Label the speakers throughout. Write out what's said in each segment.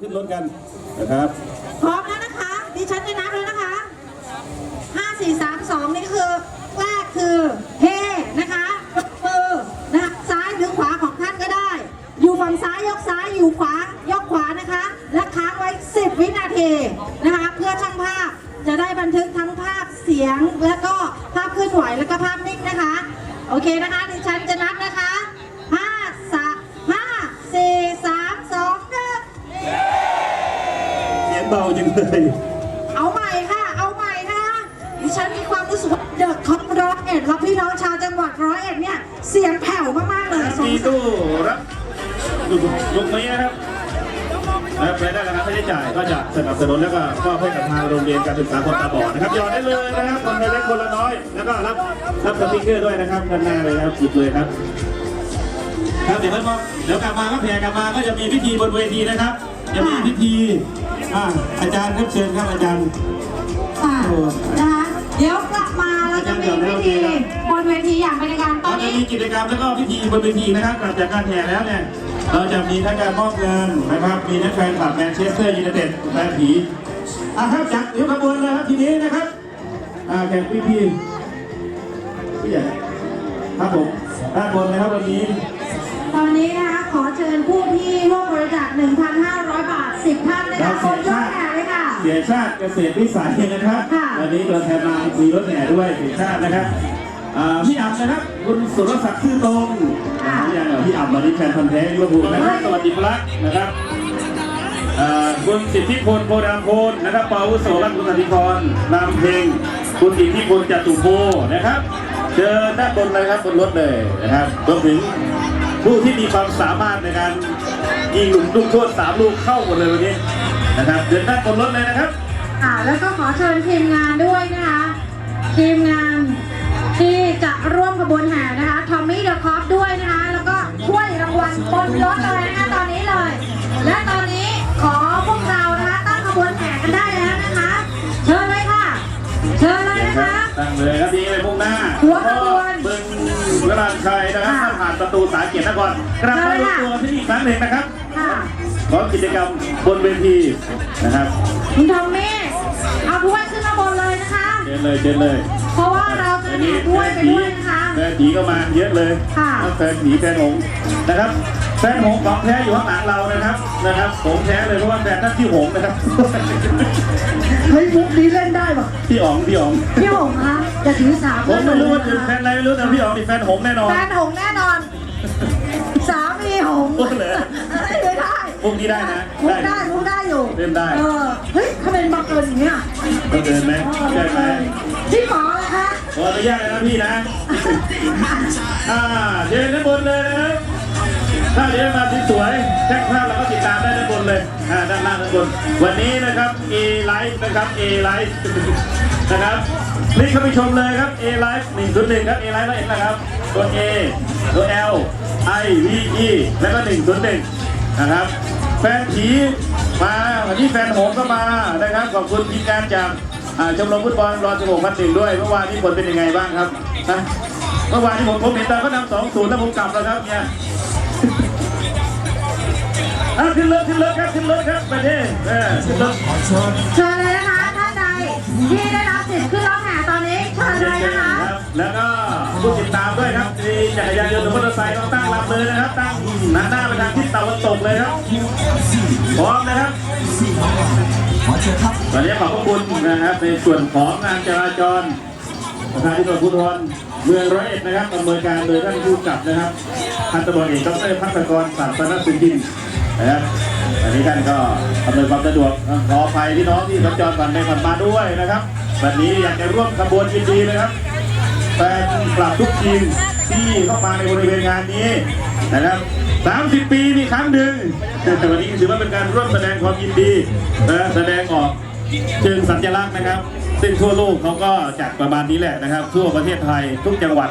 Speaker 1: ขึ้นรถกันนะครับ
Speaker 2: พร้อมแล้วนะคะ ดิฉันจะนับแล้วนะคะ5 4 3 2นี่คือแรกคือเฮนะคะยกมือนะคะซ้ายหรือขวาของท่านก็ได้ อยู่ฝั่งซ้ายยกซ้ายอยู่ขวายกขวานะคะ และค้างไว้10วินาทีนะคะ เพื่อช่างภาพจะได้บันทึกทั้งภาพเสียง และก็ภาพเคลื่อนไหวและก็ภาพนิ่งนะคะ โอเคนะคะ ดแล้วพี่น้องชาวจังหวัดร้อยเอ็ดเนี่ยเสียงแผ่วมากๆเลยสง
Speaker 1: มี
Speaker 2: สัย
Speaker 1: ตู้รับยกนี้นะครับนะครับรายได้นะครับค่าใช้จ่ายก็จะสนับสนุนแล้วก็มอบให้กับทางโรงเรียนการศึกษาคนตาบอดนะครับหยอดได้เลยนะครับคนละเล็กคนละน้อย แล้วก็รับรับสติ๊กเกอร์ด้วยนะครับด้านหน้าเลยนะครับหยิบเลยครับครับเดี๋ยวพอเดี๋ยวกลับมาก็แผ่กลับมาก็จะมีพิธีบนเวทีนะครับ จะมีพิธีอ่าอาจารย์ครับเชิญครับอาจารย์
Speaker 2: ค่ะนะคะเดี๋ยวกลับมา เราจะมีพิธีบนเวทีอย่างเป็นทางการตอ
Speaker 1: เรา
Speaker 2: นนี้
Speaker 1: มีกิจกรรมแล้วก็พิธีบนเวทีนะครับกลับจากการแห่แล้วเนี่ยเราจะมีทั้งการมอบเงินนะครับมีทั้งแฟนคลับแมนเชสเตอร์ยูไนเต็ดแฟนผีอะครับจัดเรียบขบวนเลยครับทีนี้นะครับอ่าแข่พี่พี่ใหญ่ครับผมด้านบนนะครับวันนี้
Speaker 2: ตอนนี้นะคะขอเชิญผู้ที่ร่วมบริจาค1,500 บาท 10 ท่านนะคะบนยอดแห่เลยค่ะ
Speaker 1: เสียชาติเกษตรวิสัยนะครับ
Speaker 2: ค่ะ
Speaker 1: วันนี้ตัวแทนมามีรถแห่ด้วยเสียชาตินะครับอ่าพี่อับนะครับคุณสุรศักดิ์ชื่อตรง
Speaker 2: ค่ะ
Speaker 1: พี่ยังเหรอพี่อับวันนี้แฟนพันธุ์แท้ลิเวอร์พูลนะครับสวัสดีครับนะครับอ่าคุณสิทธิพลโพดามโพลนะครับปาวุโสรัตน์คุณอธิพรนำเพลงคุณอิทธิพลจตุโพนะครับ เจอด้านบนเลยครับบนรถเลยนะครับรวมถึง ผู้ที่มีความสามารถในการยิงหลุมลูกโทษสามลูกเข้าหมดเลยวันนี้นะครับเดินด้าบนรถเลยนะครับ
Speaker 2: ค่ะแล้วก็ขอเชิญทีมงานด้วยนะคะทีมงานที่จะร่วมขบวนแห่นะคะทอมมี่เดอะคอฟด้วยนะคะแล้วก็ถ้วยรางวัลบนรถเลยนะคะตอนนี้เลย และตอนนี้ขอพวกเรานะคะตั้งขบวนแห่กันได้แล้ว เชิญเลยนะคะ
Speaker 1: ตั้งเลยครับดีเลยมุ่งหน้า
Speaker 2: หัวขบวน
Speaker 1: บึงวรานชัยนะครับ
Speaker 2: ค่ะ
Speaker 1: ถ้าผ่านประตูสาเกียรตินครกลับมารวมตัวที่นี่อีกครั้งหนึ่งนะครับ
Speaker 2: ค่ะ
Speaker 1: ขอกิจกรรมบนเวทีนะครับ
Speaker 2: คุณทอมมี่เอาถ้วยขึ้นมาบนเลยนะคะ
Speaker 1: เชิญเลยเชิญเลย
Speaker 2: เพราะว่าเราจะแห่ถ้วยไปด้วยนะคะ
Speaker 1: แฟนผีก็มาเยอะเลย
Speaker 2: ค่ะ
Speaker 1: แฟนผีแฟนหงส์นะครับ แฟนหงส์ของแท้อยู่ข้างหลังเรานะครับนะครับหงส์แท้เลยเพราะว่าแฟนนั่นที่หงส์นะครับ
Speaker 2: เฮ้ยมุกนี้เล่นได้ปะ
Speaker 1: พี่อ๋องพี่อ๋อง
Speaker 2: พี่หงคะอย่าถือสา
Speaker 1: ผมไม่รู้ว่า
Speaker 2: นะ
Speaker 1: ถึงแฟนอะไรไม่รู้แต่พี่อ๋องนี่แฟนหงส์แน่นอน
Speaker 2: แฟนหงแน่นอน สามีหง
Speaker 1: พูดเลย
Speaker 2: ได้ได้
Speaker 1: พวกนี้ได้นะ
Speaker 2: มุกได้มุกได้อยู่
Speaker 1: เล่นได้
Speaker 2: เออเฮ้ยทำไมบังเอิญอย่างเงี้ย
Speaker 1: ต้องเดินไหมใช่ไหม
Speaker 2: พี่หมอเลยคะ
Speaker 1: ขออนุญาตนะพี่นะอ่าเชิญด้านบนเลยนะครับ ถ้าเดี๋ยวมาสวยแท็กภาพเราก็ติดตามได้ด้านบนเลยอ่าด้านล่างด้านบน วันนี้นะครับ A Live นะครับ A Live นะครับรีบเข้าไปชมเลยครับ A Live 101 ครับ A Live แล้วเองนะครับ ตัว A ตัว L I V E แล้วก็ 101 นะครับ แฟนผีมาวันนี้แฟนหงก็มานะครับ ขอบคุณทีมงานจากชมรมฟุตบอลรอ16พันหนึ่งด้วย เมื่อวานนี้ผลเป็นยังไงบ้างครับนะเมื่อวานนี้ผมผมเห็นตอนเขานำสองศูนย์แล้วผมกลับแล้วครับเนี่ย ขึ้นรถขึ้นรถครับขึ้นรถครับไปดิเออขึ้นรถ
Speaker 2: เชิญเลยนะคะท่านใดที่ได้รับสิทธิ์ขึ้นร้องแห่ตอนนี้เชิญเลยนะคะ
Speaker 1: ครับแล้วก็ผู้ติดตามด้วยครับมีจักรยานยนต์หรือมอเตอร์ไซค์ต้องตั้งลำเลยนะครับตั้งหันหน้าไปทางทิศตะวันตกเลยครับพร้อมนะครับวันนี้ขอบพระคุณนะครับในส่วนของงานจราจรประธานที่ตำรวจภูธรเมืองร้อยเอ็ดนะครับดำเนินการโดยท่านผู้กำกับนะครับพันตำรวจเอกดรพัฒกรสันตนสุจิน นะครับอันนี้ท่านก็อำนวยความสะดวกขออภัยพี่น้องที่สัญจรผ่านไปผ่านมาด้วยนะครับวันนี้อยากจะร่วมขบวนยินดีนะครับแฟนกลับทุกทีมที่เข้ามาในบริเวณงานนี้นะครับ30 ปีมีครั้งหนึ่งแต่วันนี้ถือว่าเป็นการร่วมแสดงความยินดีนะแสดงออกเชิงสัญลักษณ์นะครับ ซึ่งทั่วโลกเขาก็จัดประมาณนี้แหละนะครับ ทั่วประเทศไทยทุกจังหวัด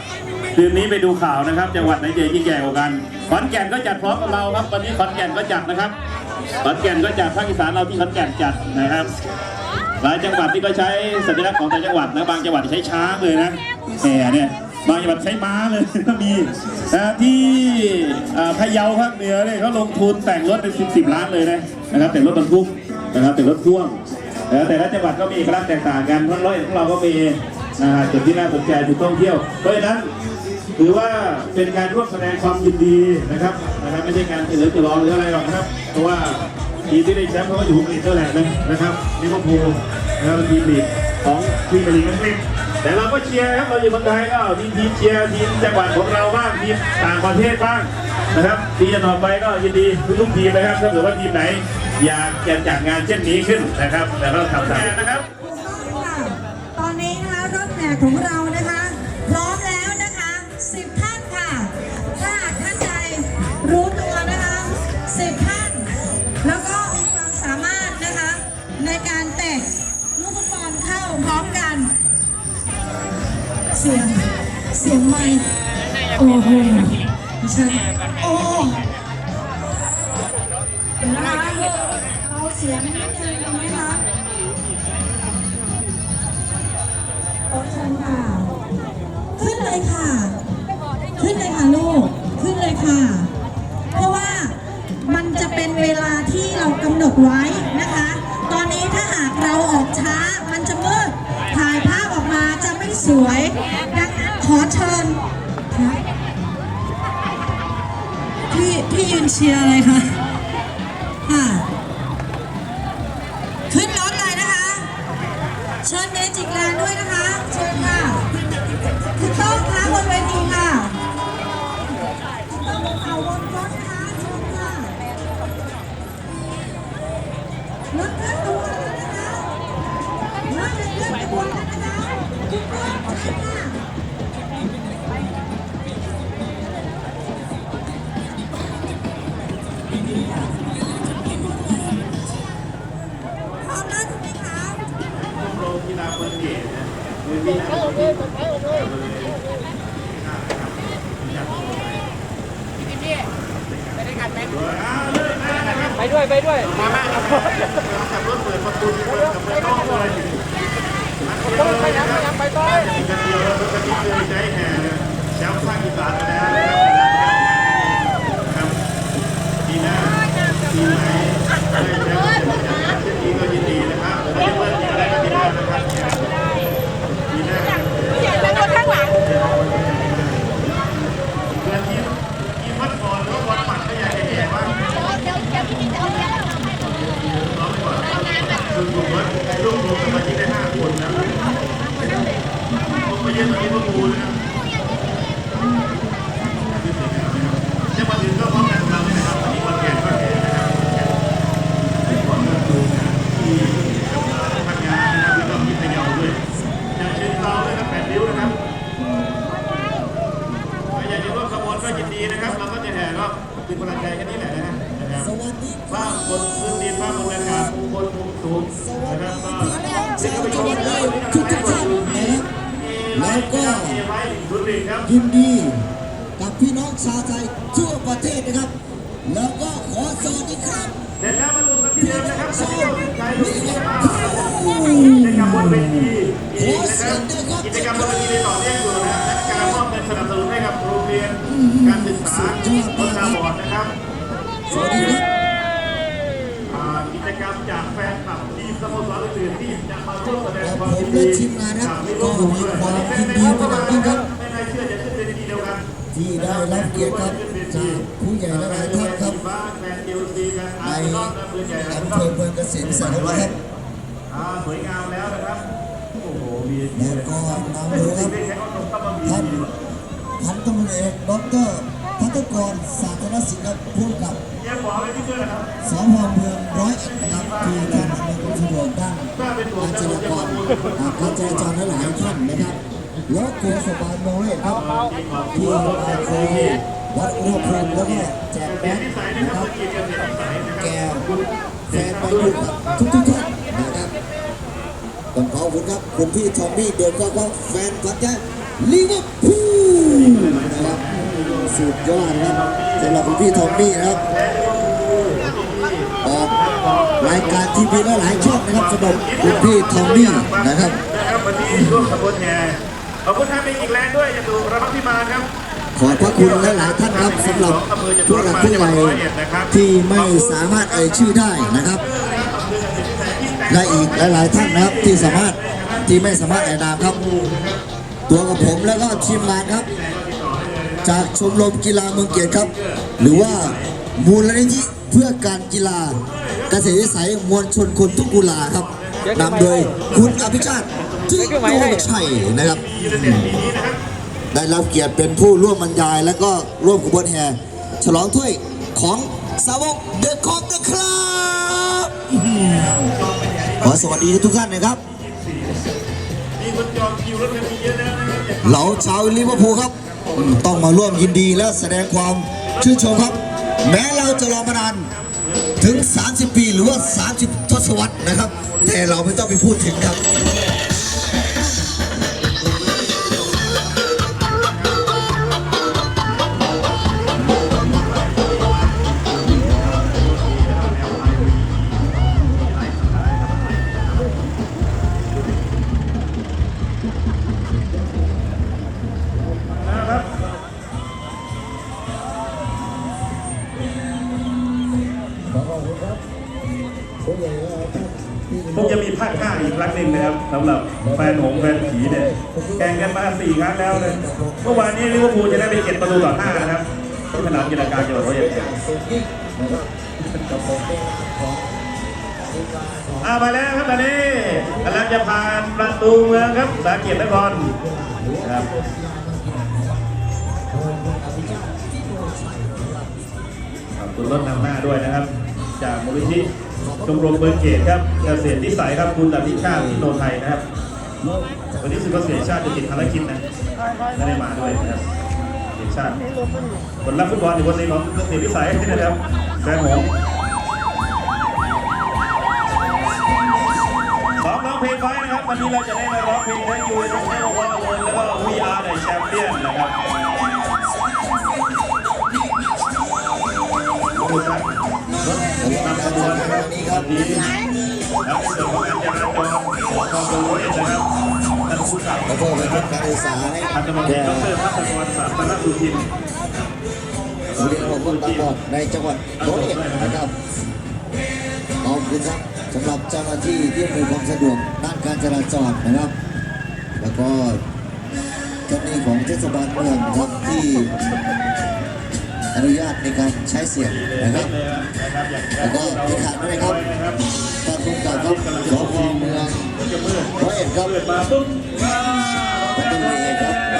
Speaker 1: คืนนี้ไปดูข่าวนะครับจังหวัดไหนจะยิ่งใหญ่กว่ากันขอนแก่นก็จัดพร้อมกับเราครับวันนี้ขอนแก่นก็จัดนะครับขอนแก่นก็จัดภาคอีสานเราที่ขอนแก่นจัดนะครับหลายจังหวัดที่ก็ใช้สัญลักษณ์ของแต่จังหวัดนะบางจังหวัดใช้ช้างเลยนะแหมเนี่ยบางจังหวัดใช้ม้าเลยก็มีนะที่พะเยาภาคเหนือเนี่ยเขาลงทุนแต่งรถเป็นสิบสิบล้านเลยนะนะครับแต่รถบรรทุกนะครับแต่รถพ่วงแต่ละจังหวัดก็มีเอกลักษณ์แตกต่างกันเพราะร้อยเอ็ดของเราก็มีนะฮะจุดที่น่าสนใจจุดท่องเที่ยวเพราะฉะนั้น ถือว่าเป็นการร่วมแสดงความยินดีนะครับนะครับไม่ใช่การเฉลิมฉลองหรืออะไรหรอกนะครับ เพราะว่าทีมที่ได้แชมป์เขาก็อยู่อังกฤษนั่นแหละนะครับนี่ก็พูลนะครับทีมลีกของทีมลีกอังกฤษแต่เราก็เชียร์ครับเราอยู่เมืองไทยก็มีทีมเชียร์ทีมจังหวัดของเราบ้างทีมต่างประเทศบ้างนะครับทีมต่อไปก็ยินดีทุกทีมนะครับถ้าเกิดว่าทีมไหนอยากจะจัดงานเช่นนี้ขึ้นนะครับ แต่เราทำตามนะครับ
Speaker 2: ตอนนี้นะคะรถแห่ของเรา โอ้โหดิฉันโอ้เดี๋ยวนะคะเอาเสียงนิดนึงดีไหมคะโอเคค่ะ ขึ้นเลยค่ะ ขึ้นเลยค่ะลูก ขึ้นเลยค่ะ เพราะว่ามันจะเป็นเวลาที่เรากำหนดไว้ พี่ยืนเชี
Speaker 3: ชาวไทยทั่วประเทศนะครับ แล้วก็ขอสวัสดีครับ
Speaker 1: เสร็จแล้วมารวมกันที่เดิมนะครับที่เราใจลงที่มากิจกรรมบนเวทีอีกนะครับกิจกรรมบนเวทีในต่อเนื่องอยู่นะครับและการมอบเงินสนับสนุนให้กับโรงเรียนการศึกษาคนตาบอดนะครับ
Speaker 3: สวัสดีครับ
Speaker 1: อ่ากิจกรรมจากแฟนคลับทีมสโมสรอื่นๆที่จะมาร่วมแสดง
Speaker 3: และ
Speaker 1: ค
Speaker 3: ผ
Speaker 1: วาม
Speaker 3: ม
Speaker 1: ยิน
Speaker 3: และ
Speaker 1: ดี
Speaker 3: ทีมงานนะครับ
Speaker 1: กับ
Speaker 3: ก็มีความยินดีเป็นอย่างยิ่งครับ
Speaker 1: ไม่น่าเชื่อจะขึ้นเวทีเดียวกัน
Speaker 3: ที่ได้รับเกียรติครับจากผู้ใหญ่หลายๆท่านครับ
Speaker 1: แฟนเอลซีกัน
Speaker 3: ใน
Speaker 1: อาร์เซนอลนะปืนใหญ่อาร์เซ
Speaker 3: อำ
Speaker 1: น
Speaker 3: เภ
Speaker 1: อล
Speaker 3: อเมืองเกษตรศาสตร์นะครับ
Speaker 1: อ่าสวยงามแล้วนะครับโอ้โหมี
Speaker 3: แล้วก็นำโดยครับ
Speaker 1: ไม่ใช่เขาตรงตั้งมามี
Speaker 3: ท่านพันตำรวจเอกดรพัฒกรสาธารณสินครับผู้กำกับ
Speaker 1: เยี่ยมบอกเลยที่เพื่อนนะครับ
Speaker 3: สพเมืองร้อยเอ็ดนะครับที่ท่านอำนวยความสะดวกด้าน
Speaker 1: ถ้าเป็นตัว
Speaker 3: การ
Speaker 1: จะ
Speaker 3: จ
Speaker 1: รู้
Speaker 3: รา
Speaker 1: จะ
Speaker 3: จ
Speaker 1: มารพูด
Speaker 3: อ่าการจราจรหลายๆท่านนะครับ แล้วโกสบาลน้อยครับที่มาโควัดอุณหภูมิแล้วก็แจกแบงค์
Speaker 1: นะครับบสกีกันเสียนิสัยนะครับ
Speaker 3: แก่แฟนบอลลูครับทุกทุกท่านนะครับต้องขอบคุณครับคุณพี่ทอมมี่เดินก็ก็แฟนพันธุ์แท้ลิเวอร์พูลนะครับสุดยอดนะครับสำหรับคุณพี่ทอมมี่นะครับออกรายการทีวีหลายช่องนะครับสำหรับคุณพี่ทอมมี่นะครับ
Speaker 1: นะครับวันนี้ร่วมขบวนแห่ ขอบคุณทางเป็นอีกแรงด้วยอย่าดูระมัดพิมานครับ
Speaker 3: ขอบพระคุณหลายๆท่านครับสำหรับผู้หลักผู้ใหญ่ที่ไม่สามารถเอ่ยชื่อได้นะครับและอีกหลายๆท่านนะครับที่สามารถที่ไม่สามารถเอ่ยนามครับ ตัวกับผมแล้วก็ทีมงานครับ จากชมรมกีฬาเมืองเกียรติครับ หรือว่ามูลนิธิเพื่อการกีฬาเกษตรวิสัยมวลชนคนทุกกุลาครับนำโดยคุณอภิชาติ จิโนชัยนะครับได้รับเกียรติเป็นผู้ร่วมบรรยาย และก็ร่วมขบวนแห่ฉลองถ้วยของสาวกเดอะคอมนะครับขอสวัสดีทุกท่านนะครับ
Speaker 1: เห
Speaker 3: ล่าชาวลิเวอร์พูลครับ ต้องมาร่วมยินดีและแสดงความชื่นชมครับ แม้เราจะรอมานานถึง 30 ปีหรือว่า 30 ทศวรรษนะครับ แต่เราไม่ต้องไปพูดถึงครับ
Speaker 1: อีกครั้งหนึ่งนะครับสำหรับแฟนหงแฟนผีเนี่ยแข่งกันมาสี่ครั้งแล้วเลยเมื่อวานนี้ลิเวอร์พูลจะได้ไปเจ็ดประตูต่อห้านะครับที่สนามกีฬากลางจังหวัดร้อยเอ็ดอามาแล้วครับตอนนี้กำลังจะผ่านประตูเมืองครับสาเกียรตินครครับขอบคุณรถนำหน้าด้วยนะครับ จากมูลนิธิ ชมรมเบิร์เกตครับเกษตรที่สายครับคุณดับพิชาติโนไทยนะครับ วันนี้สุภาพเสียชาติจะติดภารกิจนะไม่ได้มาด้วยนะครับเสียชาติคนรักฟุตบอลอยู่คนในของเกษตรที่สายนะครับแฟนหงส์ซ้อมร้องเพลงไว้นะครับ วันนี้เราจะได้มาร้องเพลงทั้งยูทั้งเอวอลเลยแล้วก็ We Are the Champion นนะครับขอบคุณครับ นำขบวนนะครับวันนี้แล้วในส่วนของการจราจรของกองทัพเรือนะครับท่านผู้ขับ
Speaker 3: แล้วก็เป็นการศึกษาให้
Speaker 1: พันตำรวจเอก
Speaker 3: แก่
Speaker 1: ดรพัฒกรศาสนสุทิน
Speaker 3: โรงเรียนของคนตาบอดในจังหวัดร้อยเอ็ดนะครับขอบคุณครับสำหรับเจ้าหน้าที่ที่อำนวยความสะดวกด้านการจราจรนะครับ แล้วก็เจ้าหน้าที่ของเทศบาลเมืองครับที่ อนุญาตในการใช้เสียงนะครับ แล้วก็ที่ขาดไม่ได้ครับท่านผู้กำกับครับสพเมืองร้อยเอ็ดครับ
Speaker 1: ปิดมาปุ๊บว้า
Speaker 3: ท่านผู้เอกครับดร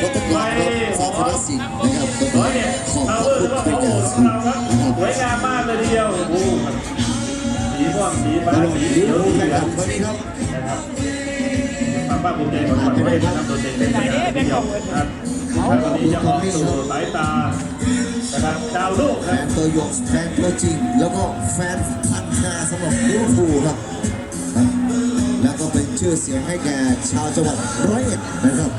Speaker 3: รัตนกรครับสาธารณสินนะครับก็
Speaker 1: ร้อยเนี่ย
Speaker 3: ขอบ
Speaker 1: เอา
Speaker 3: พระ
Speaker 1: เออ
Speaker 3: คุณ
Speaker 1: ว่า
Speaker 3: เป็น
Speaker 1: โอ้
Speaker 3: อย่าง
Speaker 1: โห
Speaker 3: สู
Speaker 1: ของ
Speaker 3: ง
Speaker 1: เราครับ
Speaker 3: นะครับ
Speaker 1: สวยงามมากเลยทีเดียวโอ้โหสีม่วงสีฟ้า
Speaker 3: ตลก
Speaker 1: สี
Speaker 3: ดี
Speaker 1: เขียว
Speaker 3: ดี
Speaker 1: สี
Speaker 3: นะ
Speaker 1: เห
Speaker 3: ค
Speaker 1: ลื
Speaker 3: รั
Speaker 1: อบง
Speaker 3: วันนี้ครับ
Speaker 1: นะครับความภาคภูมิใจของจังหวัดร้อยเอ็ดนะครับโดดเด่นเป็นอย่างยิ่งยวครับ ครับวันนี้จะออกสู่สายตานะครับดาวลูก
Speaker 3: แฟ
Speaker 1: ครับ
Speaker 3: นตัวยงแฟนตัวจริง แล้วก็แฟนพันธุ์แท้สำหรับลิเวอร์พูลครับครับแล้วก็เป็นชื่อเสียงให้แก่ชาวจังหวัดร้อยเอ็ดนะครับ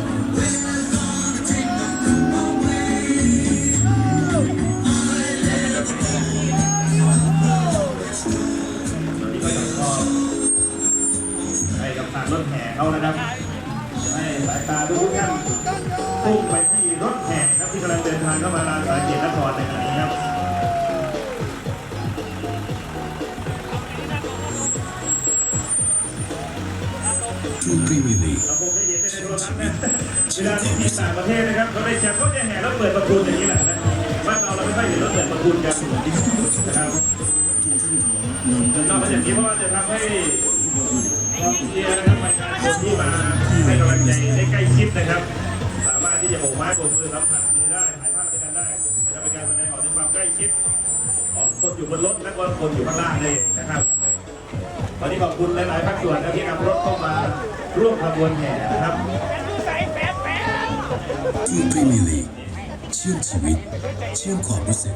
Speaker 1: ให้กับทางรถแห่เขานะครับ ให้สายตาทุกท่านพุ่งไปที่รถแห่ครับที่กำลังเดินทางเข้ามาลานสายเกียรตินครในขณะนี้ครับ
Speaker 4: True Premier League
Speaker 1: เราคงได้เห็นในโทรทัศน์นะเวลาที่ทีมต่างประเทศนะครับเขาได้แชมป์เขาจะแห่แล้วเปิดประตูอย่างนี้แหละนะบ้านเราเราไม่ค่อยเห็นรถเปิดประตูกันนะครับนอกจากอย่างนี้เพราะว่าจะทำให้ก องเชียร์นะครับประชาชนที่มาให้กำลังใจได้ใกล้ชิดนะครับ สามารถที่จะโบกไม้โบกมือสัมผัสมือได้ถ่ายภาพด้วยกันได้นะครับเป็นการแสดงออกถึงความใกล้ชิดของคนอยู่บนรถและคนอยู่ข้างล่างนั่นเองนะครับวันนี้ขอบคุณหลาย ๆ ภาคส่วนนะที่นำรถเข้ามาร่วมขบวนแห่นะครับ
Speaker 4: True Premier League เชื่อมชีวิต เชื่อมความรู้สึก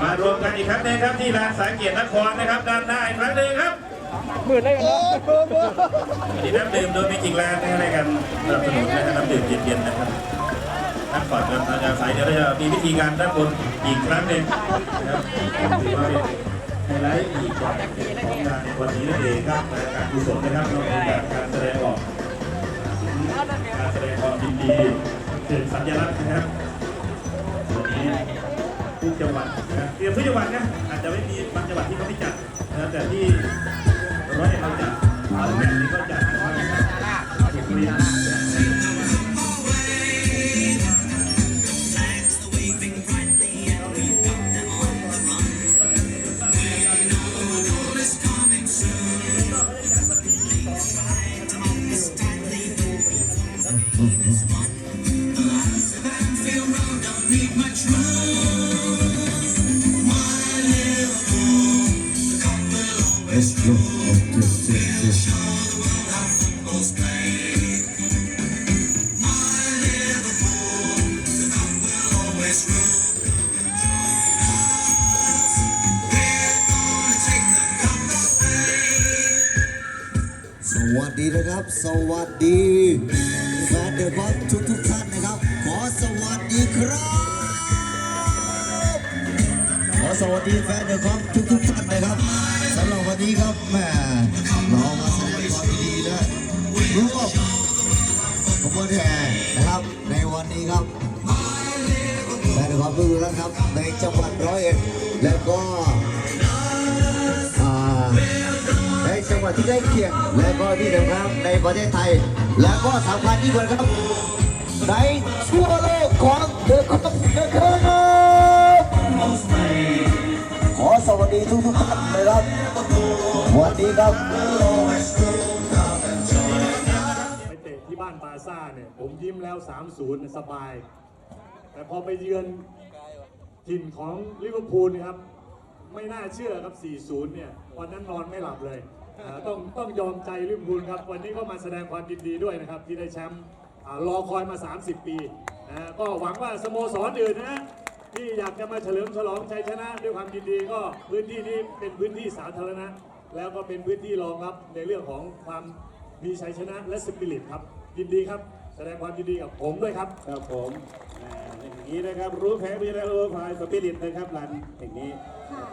Speaker 1: มารวมกันอีกครั้งหนึงครับที่ลานสายเกียรตินครนะครับด้านหน้าอีกครั้งหนึ่งครับห
Speaker 5: มืดเลยกันเนาะ
Speaker 1: มีน้ำดื่มโดยมีจริงแลนด์ให้กันสนับสนุนนะครับน้ำดื่มเย็นๆนะครับนักก่อนกันอาจารย์สายเดี๋ยวเราจะมีพิธีการด้านบนอีกครั้งหนึ่งนะครับถือว่าเป็นไฮไลท์อีกอย่างของงานในวันนี้นั่นเองครับการกุศลนะครับนอกจากการแสดงออก การแสดงความยินดีเป็นสัญลักษณ์นะครับ ทุกจังหวัดนะครับเตรียมทุกจังหวัดนะอาจจะไม่มีบางจังหวัดที่เขาไม่จัดนะแต่ที่ร้อยเอ็ดเราจัดขอาแก่นนี่ก็จัดนะครับสุรินทร์
Speaker 3: วันนี้ครับแม่เรามาแสดงความยินดีและร่วมขบวนแห่นะครับ ในวันนี้ครับแฟนเดอบอสทุกๆท่านครับ ในจังหวัดร้อยเอ็ดแล้วก็อ่าในจังหวัดที่ใกล้เคียงและก็ที่สำคัญในประเทศไทย และก็สำคัญที่สุดครับ ในทั่วโลกของเดอะคอปเดอะครับ ดีทุกทุกท่านนะครับสวัสดีครับ
Speaker 6: ไปเตะที่บ้านปาซ่าเนี่ย ผมยิ้มแล้ว 3-0เนี่ยสบาย แต่พอไปเยือนถิ่นของลิเวอร์พูลนครับ ไม่น่าเชื่อครับ 4-0 เนี่ยวันนั้นนอนไม่หลับเลยต้องต้องยอมใจลิเวอร์พูลครับ วันนี้ก็มาแสดงความยินดีด้วยนะครับ ที่ได้แชมป์รอคอยมา 30 ปีนะก็หวังว่าสโมสรอื่นนะ ที่อยากจะมาเฉลิมฉลองชัยชนะ ด้วยความยินดีก็พื้นที่นี้เป็นพื้นที่สาธารณะ แล้วก็เป็นพื้นที่รองรับในเรื่องของความมีชัยชนะและสปิริตครับ ยินดีครับ แสดงความยินดีกับผมด้วยครับ
Speaker 1: ครับผมอ่าอย่างนี้นะครับ รู้แพ้มีแล้วรู้พายสปิริตนะครับรันอย่างนี้
Speaker 2: ค่ะ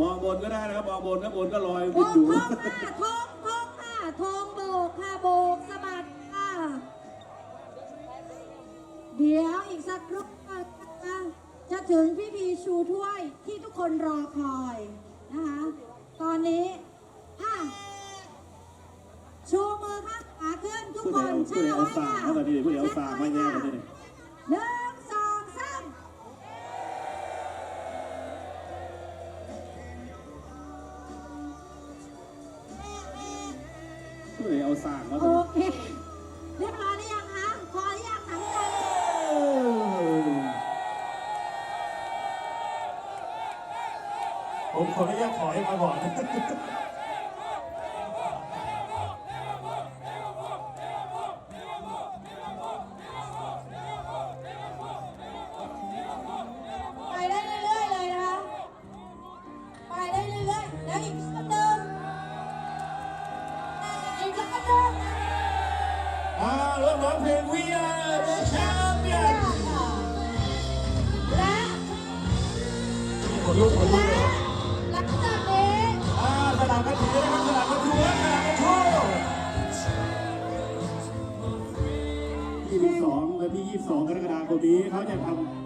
Speaker 1: มองบนก็ได้นะครับมองบนข้างบนก็ลอย
Speaker 2: ธ
Speaker 1: ขึ้น
Speaker 2: ง
Speaker 1: อยู่
Speaker 2: ธงค่ะธงธงค่ะธงโบกค่ะโบกสะบัดค่ะ เดี๋ยวอีกสักครู่นะคะจะ ถึงพิธีชูถ้วยที่ทุกคนรอคอยนะคะ ตอนนี้อะชูมือข้างขวาขึ้นทุก
Speaker 1: ผู้
Speaker 2: ค
Speaker 1: ใด
Speaker 2: น
Speaker 1: เอาผู้ใดเอาสากเข้ามาดิผู้ใดเอาสากมาแย่กันดิ
Speaker 2: หนึ่งสอง
Speaker 1: อ
Speaker 2: อ
Speaker 6: นุญาตถอยมาก่อน
Speaker 2: ไปได้เรื่อยๆเลยนะคะ ไปได้เรื่อยๆ แล้วอีกสักหนึ่งอีกสักหนึ่ง
Speaker 6: อ่าเริ่มร้องเพลง We Are the Champion
Speaker 2: และ
Speaker 6: คนลุกคนลุก
Speaker 2: และ
Speaker 6: ลับกันถือนะครับสลับกันถือสลับกันชู
Speaker 1: 22และที่22กรกฎาคมนี้เขาจะทำ